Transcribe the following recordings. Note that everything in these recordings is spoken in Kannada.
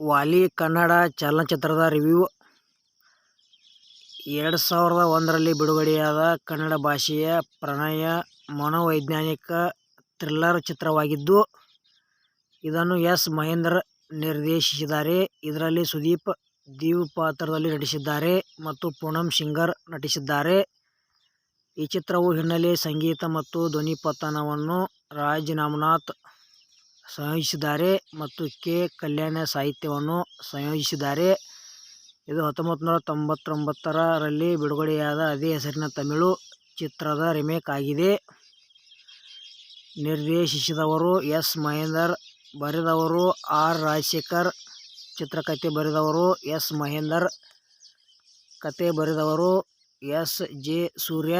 ವಾಲಿ ಕನ್ನಡ ಚಲನಚಿತ್ರದ ರಿವ್ಯೂ ಎರಡು ಸಾವಿರದ ಒಂದರಲ್ಲಿ ಬಿಡುಗಡೆಯಾದ ಕನ್ನಡ ಭಾಷೆಯ ಪ್ರಣಯ ಮನೋವೈಜ್ಞಾನಿಕ ಥ್ರಿಲ್ಲರ್ ಚಿತ್ರವಾಗಿದ್ದು, ಇದನ್ನು ಎಸ್. ಮಹೇಂದ್ರ ನಿರ್ದೇಶಿಸಿದ್ದಾರೆ. ಇದರಲ್ಲಿ ಸುದೀಪ್ ದೀವ್ ಪಾತ್ರದಲ್ಲಿ ನಟಿಸಿದ್ದಾರೆ ಮತ್ತು ಪೂನಂ ಸಿಂಗರ್ ನಟಿಸಿದ್ದಾರೆ. ಈ ಚಿತ್ರವು ಹಿನ್ನೆಲೆ ಸಂಗೀತ ಮತ್ತು ಧ್ವನಿಪತನವನ್ನು ರಾಜ್ ಮಂಜುನಾಥ್ ಸಂಯೋಜಿಸಿದ್ದಾರೆ ಮತ್ತು ಕೆ. ಕಲ್ಯಾಣ ಸಾಹಿತ್ಯವನ್ನು ಸಂಯೋಜಿಸಿದ್ದಾರೆ. ಇದು ಹತ್ತೊಂಬತ್ತು ನೂರ ತೊಂಬತ್ತೊಂಬತ್ತರಲ್ಲಿ ಬಿಡುಗಡೆಯಾದ ಅದೇ ಹೆಸರಿನ ತಮಿಳು ಚಿತ್ರದ ರಿಮೇಕ್ ಆಗಿದೆ. ನಿರ್ದೇಶಿಸಿದವರು ಎಸ್. ಮಹೇಂದರ್, ಬರೆದವರು ಆರ್. ರಾಜಶೇಖರ್, ಚಿತ್ರಕಥೆ ಬರೆದವರು ಎಸ್. ಮಹೇಂದರ್, ಕತೆ ಬರೆದವರು ಎಸ್. ಜೆ. ಸೂರ್ಯ.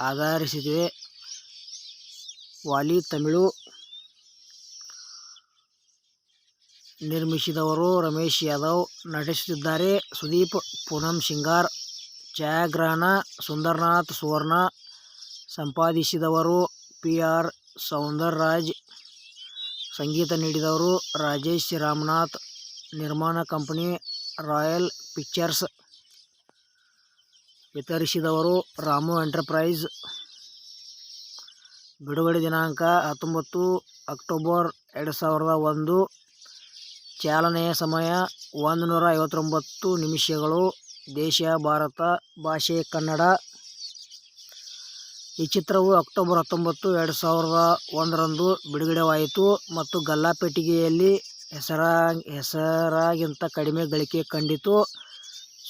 ಆಧರಿಸಿದೆ ವಾಲಿ ತಮಿಳು. ನಿರ್ಮಿಸಿದವರು ರಮೇಶ್ ಯಾದವ್. ನಟಿಸುತ್ತಿದ್ದಾರೆ ಸುದೀಪ್, ಪೂನಂ ಸಿಂಗಾರ್ ಛಾಯಾಗ್ರಹಣ ಸುಂದರ್ನಾಥ್ ಸುವರ್ಣ. ಸಂಪಾದಿಸಿದವರು ಪಿ. ಆರ್. ಸೌಂದರ್ರಾಜ್ ಸಂಗೀತ ನೀಡಿದವರು ರಾಜೇಶ್ ರಾಮನಾಥ್. ನಿರ್ಮಾಣ ಕಂಪನಿ ರಾಯಲ್ ಪಿಕ್ಚರ್ಸ್. ವಿತರಿಸಿದವರು ರಾಮು ಎಂಟರ್ಪ್ರೈಸ್ ಬಿಡುಗಡೆ ದಿನಾಂಕ ಹತ್ತೊಂಬತ್ತು ಅಕ್ಟೋಬರ್ ಎರಡು ಸಾವಿರದ ಒಂದು. ಚಾಲನೆಯ ಸಮಯ ಒಂದು ನೂರ ಐವತ್ತೊಂಬತ್ತು ನಿಮಿಷಗಳು. ದೇಶ ಭಾರತ. ಭಾಷೆ ಕನ್ನಡ. ಈ ಚಿತ್ರವು ಅಕ್ಟೋಬರ್ ಹತ್ತೊಂಬತ್ತು, ಎರಡು ಸಾವಿರದ ಒಂದರಂದು ಬಿಡುಗಡೆವಾಯಿತು ಮತ್ತು ಗಲ್ಲಾಪೆಟ್ಟಿಗೆಯಲ್ಲಿ ಹೆಸರಾಗಿಂತ ಕಡಿಮೆ ಗಳಿಕೆ ಕಂಡಿತು.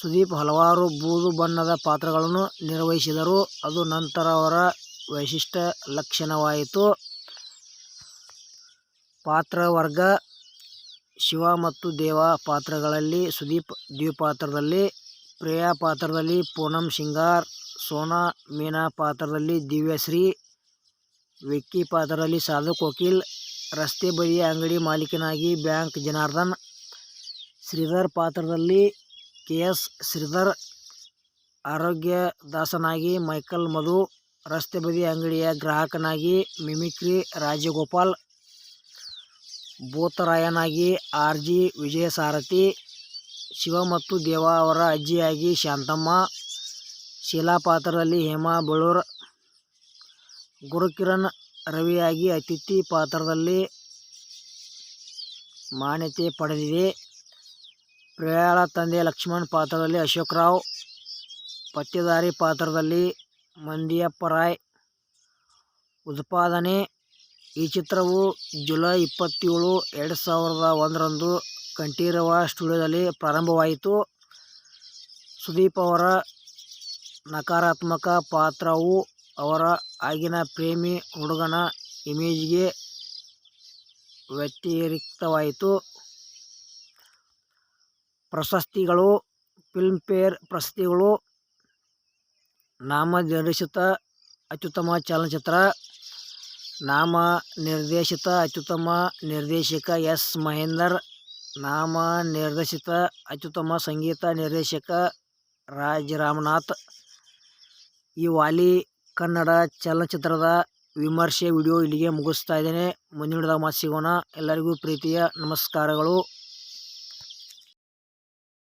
ಸುದೀಪ್ ಹಲವಾರು ಬೂದು ಬಣ್ಣದ ಪಾತ್ರಗಳನ್ನು ನಿರ್ವಹಿಸಿದರು, ಅದು ನಂತರ ಅವರ ವೈಶಿಷ್ಟ್ಯ ಲಕ್ಷಣವಾಯಿತು. ಪಾತ್ರವರ್ಗ ಶಿವ ಮತ್ತು ದೇವಾ ಪಾತ್ರಗಳಲ್ಲಿ ಸುದೀಪ್ ದ್ವಿಪಾತ್ರದಲ್ಲಿ ಪ್ರಿಯಾ ಪಾತ್ರದಲ್ಲಿ ಪೂನಂ ಸಿಂಗಾರ್ ಸೋನಾ ಮೀನಾ ಪಾತ್ರದಲ್ಲಿ ದಿವ್ಯಶ್ರೀ, ವಿಕ್ಕಿ ಪಾತ್ರದಲ್ಲಿ ಸಾಧು ಕೋಕಿಲ್, ರಸ್ತೆ ಬದಿಯ ಅಂಗಡಿ ಮಾಲೀಕನಾಗಿ ಬ್ಯಾಂಕ್ ಜನಾರ್ದನ್, ಶ್ರೀಧರ್ ಪಾತ್ರದಲ್ಲಿ ಕೆ. ಎಸ್. ಶ್ರೀಧರ್, ಆರೋಗ್ಯದಾಸನಾಗಿ ಮೈಕಲ್ ಮಧು, ರಸ್ತೆ ಬದಿಯ ಅಂಗಡಿಯ ಗ್ರಾಹಕನಾಗಿ ಮಿಮಿಕ್ರಿ ರಾಜಗೋಪಾಲ್, ಭೂತರಾಯನಾಗಿ ಆರ್. ಜಿ. ವಿಜಯಸಾರಥಿ, ಶಿವ ಮತ್ತು ದೇವ ಅವರ ಅಜ್ಜಿಯಾಗಿ ಶಾಂತಮ್ಮ, ಶೀಲಾ ಪಾತ್ರದಲ್ಲಿ ಹೇಮಾ ಬಳೂರ್ ಗುರುಕಿರಣ್ ರವಿಯಾಗಿ ಅತಿಥಿ ಪಾತ್ರದಲ್ಲಿ ಮಾನ್ಯತೆ ಪಡೆದಿದೆ. ಪ್ರಯಾಳ ತಂದೆ ಲಕ್ಷ್ಮಣ್ ಪಾತ್ರದಲ್ಲಿ ಅಶೋಕ್ ರಾವ್, ಪತ್ತೇದಾರಿ ಪಾತ್ರದಲ್ಲಿ ಮಂದಿಯಪ್ಪ ರಾಯ್. ಉತ್ಪಾದನೆ ಈ ಚಿತ್ರವು ಜುಲೈ ಇಪ್ಪತ್ತೇಳು, ಎರಡು ಸಾವಿರದ ಒಂದರಂದು ಕಂಠೀರವ ಸ್ಟುಡಿಯೋದಲ್ಲಿ ಪ್ರಾರಂಭವಾಯಿತು. ಸುದೀಪ್ ಅವರ ನಕಾರಾತ್ಮಕ ಪಾತ್ರವು ಅವರ ಆಗಿನ ಪ್ರೇಮಿ ಹುಡುಗನ ಇಮೇಜ್ಗೆ ವ್ಯತಿರಿಕ್ತವಾಯಿತು. ಪ್ರಶಸ್ತಿಗಳು ಫಿಲ್ಮ್ಫೇರ್ ಪ್ರಶಸ್ತಿಗಳು ನಾಮನಿರ್ದೇಶಿತ ಅತ್ಯುತ್ತಮ ಚಲನಚಿತ್ರ, ನಾಮನಿರ್ದೇಶಿತ ಅತ್ಯುತ್ತಮ ನಿರ್ದೇಶಕ ಎಸ್. ಮಹೇಂದರ್, ನಾಮ ನಿರ್ದೇಶಿತ ಅತ್ಯುತ್ತಮ ಸಂಗೀತ ನಿರ್ದೇಶಕ ರಾಜ್ ರಾಮನಾಥ್ ಈ ವಾಲಿ ಕನ್ನಡ ಚಲನಚಿತ್ರದ ವಿಮರ್ಶೆ ವಿಡಿಯೋ ಇಲ್ಲಿಗೆ ಮುಗಿಸ್ತಾ ಇದ್ದೇನೆ. ಮುಂದಿನ ಮತ್ತೆ ಸಿಗೋಣ. ಎಲ್ಲರಿಗೂ ಪ್ರೀತಿಯ ನಮಸ್ಕಾರಗಳು.